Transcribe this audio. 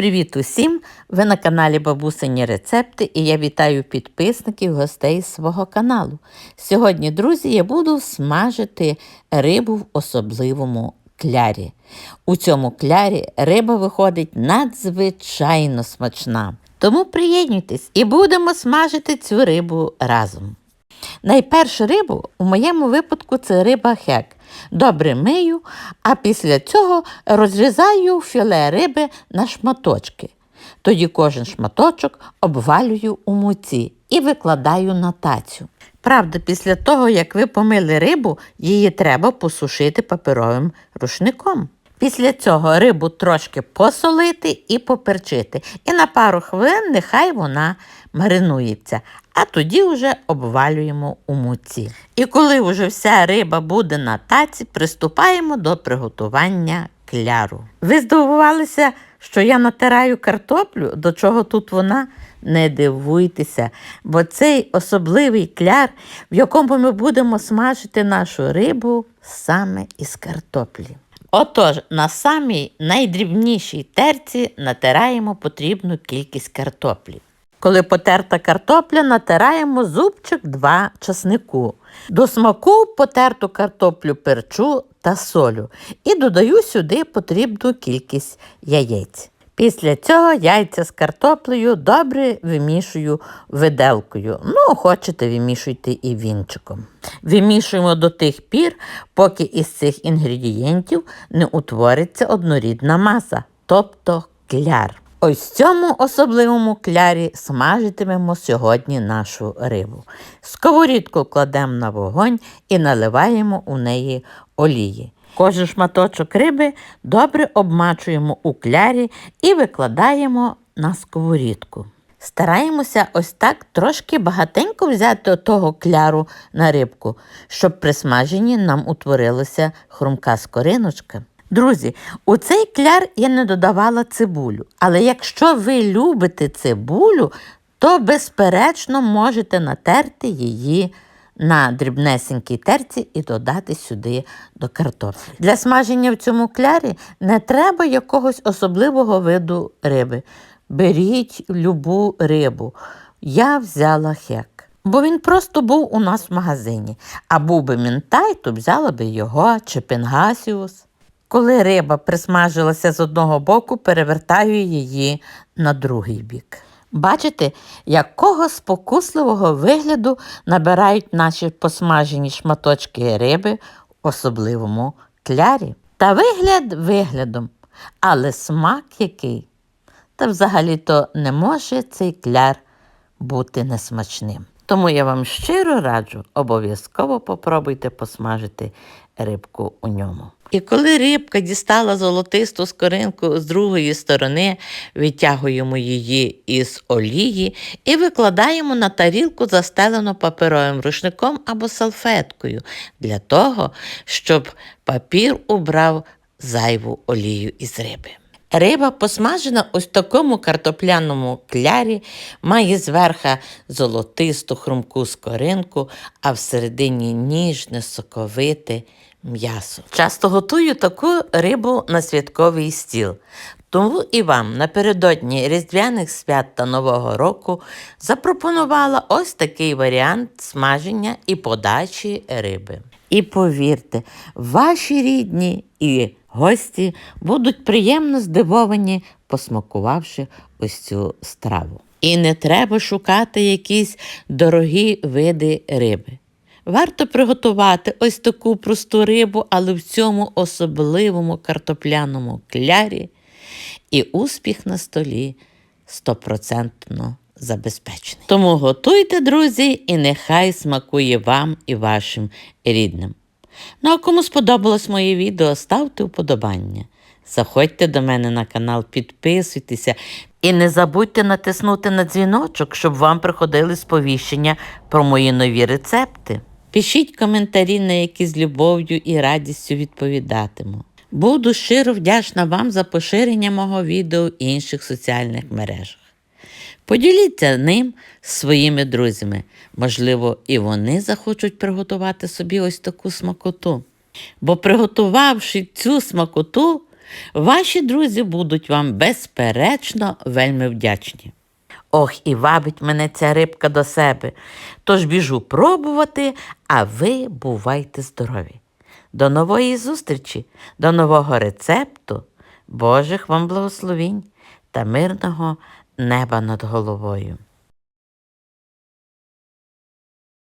Привіт усім! Ви на каналі Бабусині Рецепти і я вітаю підписників гостей свого каналу. Сьогодні, друзі, я буду смажити рибу в особливому клярі. У цьому клярі риба виходить надзвичайно смачна. Тому приєднуйтесь і будемо смажити цю рибу разом. Найпершу рибу у моєму випадку це риба хек. Добре мию, а після цього розрізаю філе риби на шматочки. Тоді кожен шматочок обвалюю у муці і викладаю на тацю. Правда, після того, як ви помили рибу, її треба посушити паперовим рушником. Після цього рибу трошки посолити і поперчити. І на пару хвилин нехай вона маринується, а тоді вже обвалюємо у муці. І коли вже вся риба буде на таці, приступаємо до приготування кляру. Ви здивувалися, що я натираю картоплю, до чого тут вона? Не дивуйтеся, бо цей особливий кляр, в якому ми будемо смажити нашу рибу саме із картоплі. Отож, на самій найдрібнішій терці натираємо потрібну кількість картоплі. Коли потерта картопля, натираємо зубчик 2 часнику. До смаку потерту картоплю перчу та солю і додаю сюди потрібну кількість яєць. Після цього яйця з картоплею добре вимішую виделкою. Ну, хочете, вимішуйте і вінчиком. Вимішуємо до тих пір, поки із цих інгредієнтів не утвориться однорідна маса, тобто кляр. Ось цьому особливому клярі смажитимемо сьогодні нашу рибу. Сковорідку кладемо на вогонь і наливаємо у неї олії. Кожен шматочок риби добре обмачуємо у клярі і викладаємо на сковорідку. Стараємося ось так трошки багатенько взяти того кляру на рибку, щоб при смаженні нам утворилася хрумка скориночка. Друзі, у цей кляр я не додавала цибулю, але якщо ви любите цибулю, то безперечно можете натерти її на дрібнесенькій терці і додати сюди до картоплі. Для смаження в цьому клярі не треба якогось особливого виду риби. Беріть любу рибу. Я взяла хек. Бо він просто був у нас в магазині. А був би мінтай, то взяла би його чи пенгасіус. Коли риба присмажилася з одного боку, перевертаю її на другий бік. Бачите, якого спокусливого вигляду набирають наші посмажені шматочки риби в особливому клярі. Та вигляд виглядом, але смак який. Та взагалі-то не може цей кляр бути несмачним. Тому я вам щиро раджу, обов'язково попробуйте посмажити рибку у ньому. І коли рибка дістала золотисту скоринку з другої сторони, витягуємо її із олії і викладаємо на тарілку, застелену паперовим рушником або салфеткою, для того, щоб папір убрав зайву олію із риби. Риба, посмажена ось такому картопляному клярі, має зверха золотисту хрумку скоринку, а всередині ніжне, соковите м'ясо. Часто готую таку рибу на святковий стіл. Тому і вам напередодні Різдвяних свят та Нового року запропонувала ось такий варіант смаження і подачі риби. І повірте, ваші рідні і гості будуть приємно здивовані, посмакувавши ось цю страву. І не треба шукати якісь дорогі види риби. Варто приготувати ось таку просту рибу, але в цьому особливому картопляному клярі, і успіх на столі стопроцентно забезпечений. Тому готуйте, друзі, і нехай смакує вам і вашим рідним. Ну а кому сподобалось моє відео, ставте вподобання. Заходьте до мене на канал, підписуйтеся і не забудьте натиснути на дзвіночок, щоб вам приходили сповіщення про мої нові рецепти. Пишіть коментарі, на які з любов'ю і радістю відповідатиму. Буду щиро вдячна вам за поширення мого відео в інших соціальних мережах. Поділіться ним з своїми друзями. Можливо, і вони захочуть приготувати собі ось таку смакоту. Бо приготувавши цю смакоту, Ваші друзі будуть вам безперечно вельми вдячні. Ох, і вабить мене ця рибка до себе. Тож біжу пробувати, а ви бувайте здорові. До нової зустрічі, до нового рецепту, Божих вам благословінь та мирного неба над головою.